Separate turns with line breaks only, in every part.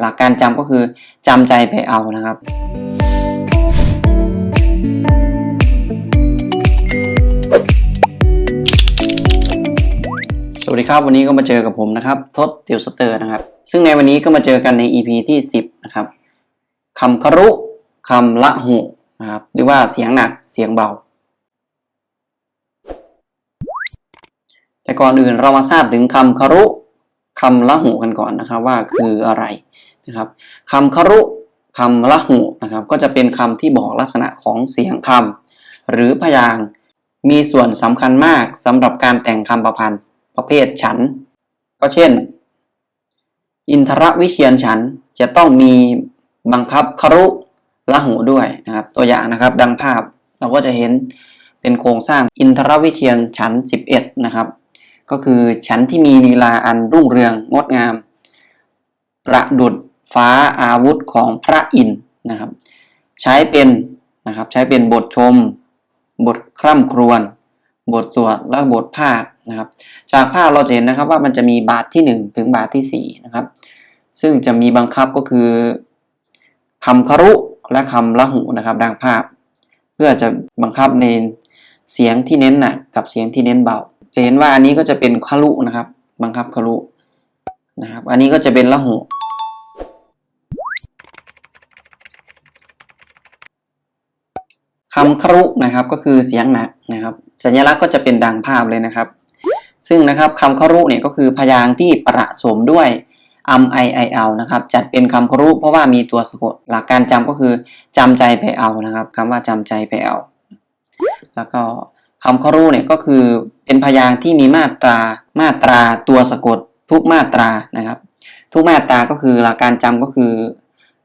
หลักการจำก็คือจำใจไปเอานะครับ สวัสดีครับวันนี้ก็มาเจอกับผมนะครับทศติวสเตอร์นะครับ ซึ่งในวันนี้ก็มาเจอกันใน EP ที่ 10 นะครับคำคารุคำละหูนะครับหรือว่าเสียงหนักเสียงเบา แต่ก่อนอื่นเรามาทราบถึงคำคารุ คำละหูกันก่อนนะครับว่าคืออะไรนะครับคำครุคำละหูนะครับก็จะเป็นคำที่บอกลักษณะของเสียงคำหรือพยางมีส่วนสำคัญมากสำหรับการแต่งคำประพันธ์ประเภทฉัน ก็เช่น อินทรวิเชียนฉันจะต้องมีบังคับครุละหูด้วยนะครับตัวอย่างนะครับดังภาพเราก็จะเห็นเป็นโครงสร้างอินทรวิเชียนฉัน11 นะครับ ก็คือฉันที่มีลีลาอันรุ่งเรืองงดงาม ประดุดฟ้าอาวุธของพระอินทร์นะครับ ใช้เป็นนะครับใช้เป็นบทชม บทคร่ำครวญบทสวดและบทภาคนะครับ จากภาพเราจะเห็นนะครับว่ามันจะมีบาทที่ 1 ถึงบาทที่4นะครับ ซึ่งจะมีบังคับก็คือคำคารุและคำละหูนะครับดังภาพ เพื่อจะบังคับในเสียงที่เน้นหนักกับเสียงที่เน้นเบา จะเห็นว่าอันนี้ก็จะเป็นคารุนะครับ บังคับคารุนะครับ อันนี้ก็จะเป็นละหูคำครุนะครับก็คือเสียงหนักนะครับ สัญลักษณ์ก็จะเป็นดังภาพเลยนะครับ ซึ่งนะครับคำครุเนี่ยก็คือพยางค์ที่ประสมด้วยอัมไอไอเอานะครับ จัดเป็นคำครุเพราะว่ามีตัวสะกดหลักการจำก็คือจำใจไปเอานะครับคำว่าจำใจไปเอา แล้วก็ คำครุเนี่ยก็คือเป็นพยางค์ที่มีมาตรามาตราตัวสะกดทุกมาตรานะครับ ทุกมาตราก็คือหลักการจำก็คือ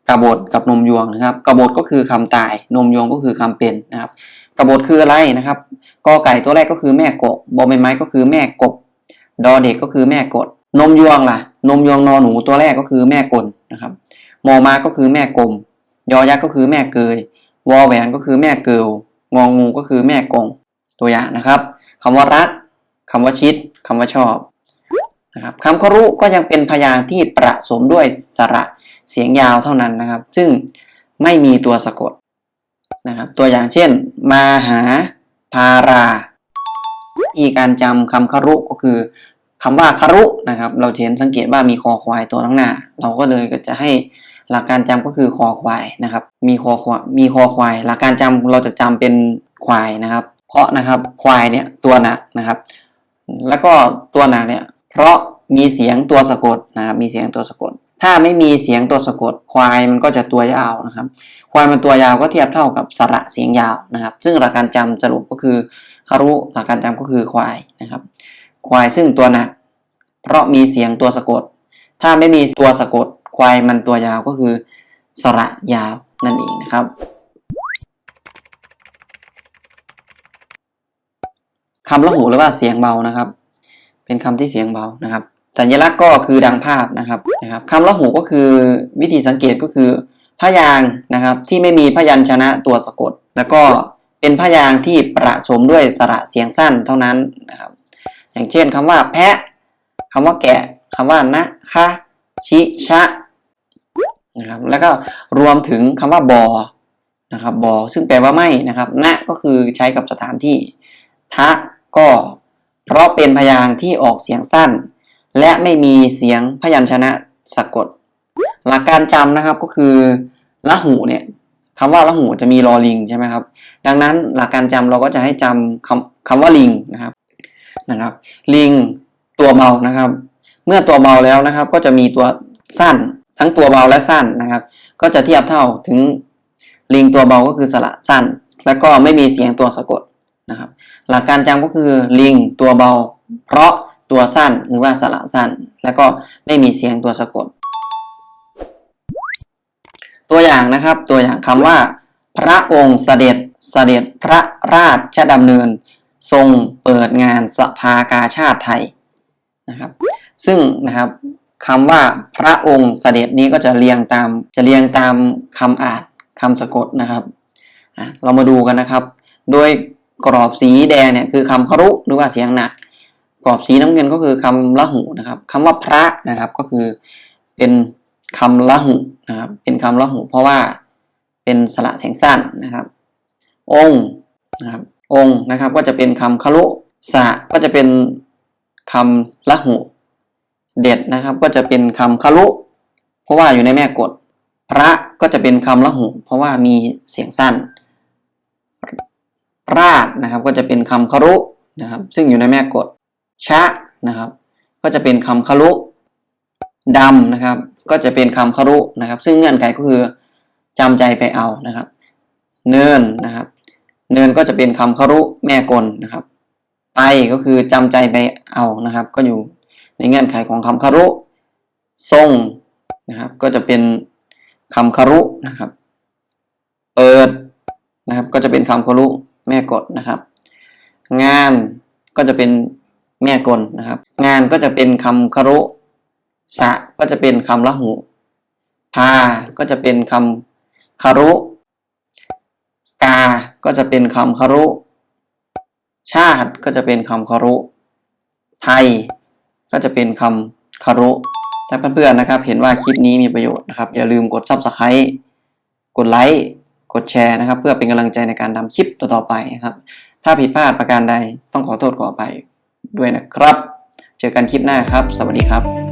กระบฏกับนมยวงนะครับกระบฏก็คือคำตายนมยวงก็คือคำเป็นนะครับกระบฏคืออะไรนะครับกอไก่ตัวแรกก็คือแม่กบบอใบไม้ก็คือแม่กบดอเด็กก็คือแม่กด นมยวงล่ะ นมยวงนอหนูตัวแรกก็คือแม่กลนะครับมอมาก็คือแม่กลมยอยักษ์ก็คือแม่เกยวอแหวนก็คือแม่เกิลงองูก็คือแม่กง ตัวอย่างนะครับคำว่ารักคำว่าชิดคำว่าชอบนะครับคำครุก็ยังเป็นพยางค์ที่ประสมด้วยสระเสียงยาวเท่านั้นนะครับ ซึ่งไม่มีตัวสะกดนะครับ ตัวอย่างเช่น มาหาพาราวิธีการจำคำครุก็คือคำว่าครุนะครับ เราเห็นสังเกตว่ามีคอควายตัวข้างหน้า เราก็เลยก็จะให้หลักการจำก็คือคอควายนะครับ มีคอควายมีคอควาย หลักการจำเราจะจำเป็นควายนะครับ เพราะนะครับควายเนี่ยตัวหนักนะครับ แล้วก็ตัวหนักเนี่ยเพราะมีเสียงตัวสะกดนะครับมีเสียงตัวสะกด ถ้าไม่มีเสียงตัวสะกด ควายมันก็จะตัวยาวนะครับ ควายมันตัวยาวก็เทียบเท่ากับสระเสียงยาวนะครับ ซึ่งหลักการจำสรุปก็คือคารุหลักการจำก็คือควายนะครับ ควายซึ่งตัวหนัก เพราะมีเสียงตัวสะกด ถ้าไม่มีตัวสะกด ควายมันตัวยาวก็คือสระยาวนั่นเองนะครับ คำละหูหรือว่าเสียงเบานะครับ เป็นคำที่เสียงเบานะครับ สัญลักษณ์ก็คือดังภาพนะครับนะครับคำละหูก็คือวิธีสังเกตก็คือพยางนะครับที่ไม่มีพยัญชนะตัวสะกด แล้วก็เป็นพยางที่ประสมด้วยสระเสียงสั้นเท่านั้นนะครับ อย่างเช่นคำว่าแพะคำว่าแกะคำว่านะคะชิชะนะครับแล้วก็รวมถึงคำว่าบอนะครับบอซึ่งแปลว่าไม่นะครับณก็คือใช้กับสถานที่ทะ ก็เพราะเป็นพยางค์ที่ออกเสียงสั้น และไม่มีเสียงพยัญชนะสะกด หลักการจำนะครับก็คือละหูเนี่ยคำว่าละหูจะมีรอลิงใช่ไหมครับ ดังนั้นหลักการจำเราก็จะให้จำคำคำว่าลิงนะครับนะครับ ลิงตัวเบานะครับ เมื่อตัวเบาแล้วนะครับ ก็จะมีตัวสั้น ทั้งตัวเบาและสั้นนะครับ ก็จะเทียบเท่าถึงลิงตัวเบาก็คือสระสั้น แล้วก็ไม่มีเสียงตัวสะกดนะครับ หลักการจำก็คือลิงตัวเบา เพราะตัวสั้นหรือว่าสระสั้น แล้วก็ไม่มีเสียงตัวสะกด ตัวอย่างนะครับตัวอย่างคำว่า พระองค์เสด็จเสด็จพระราชดำเนิน ทรงเปิดงานสภากาชาติไทยนะครับซึ่งนะครับคำว่าพระองค์เสด็จนี้ก็จะเรียงตามจะเรียงตามคำอ่านคำสะกดนะครับอะเรามาดูกันนะครับ โดย กรอบสีแดงเนี่ยคือคำครุหรือว่าเสียงหนัก กรอบสีน้ำเงินก็คือคำละหูนะครับคำว่าพระนะครับก็คือเป็นคำละหุนะครับ เป็นคำละหุเพราะว่าเป็นสระเสียงสั้นนะครับ องค์นะครับองค์นะครับก็จะเป็นคำคลุสะก็จะเป็นคำละหุเด็ดนะครับก็จะเป็นคำคลุเพราะว่าอยู่ในแม่กฎพระก็จะเป็นคำละหุเพราะว่ามีเสียงสั้น ราดนะครับก็จะเป็นคำครุนะครับซึ่งอยู่ในแม่กฎชะนะครับ ก็จะเป็นคำครุดำนะครับ ก็จะเป็นคำครุนะครับ ซึ่งเงื่อนไขก็คือจำใจไปเอานะครับ เนินนะครับ เนินก็จะเป็นคำครุแม่กลนะครับไปก็คือจำใจไปเอานะครับ ก็อยู่ในเงื่อนไขของคำครุทรงนะครับ ก็จะเป็นคำครุนะครับ เปิดนะครับ ก็จะเป็นคำครุ แม่กฎนะครับ งานก็จะเป็นแม่กลนะครับ งานก็จะเป็นคำครุ สะก็จะเป็นคำละหูพา ก็จะเป็นคำคารุ กา ก็จะเป็นคำคารุ ชาติก็จะเป็นคำคารุ ไทย ก็จะเป็นคำคารุ ถ้าเพื่อนๆนะครับ เห็นว่าคลิปนี้มีประโยชน์นะครับ อย่าลืมกด subscribe กดไลค์ กดแชร์นะครับ เพื่อเป็นกำลังใจในการทำคลิปต่อๆไปนะครับ ถ้าผิดพลาดประการใดต้องขอโทษขออภัยด้วยนะครับ เจอกันคลิปหน้าครับ สวัสดีครับ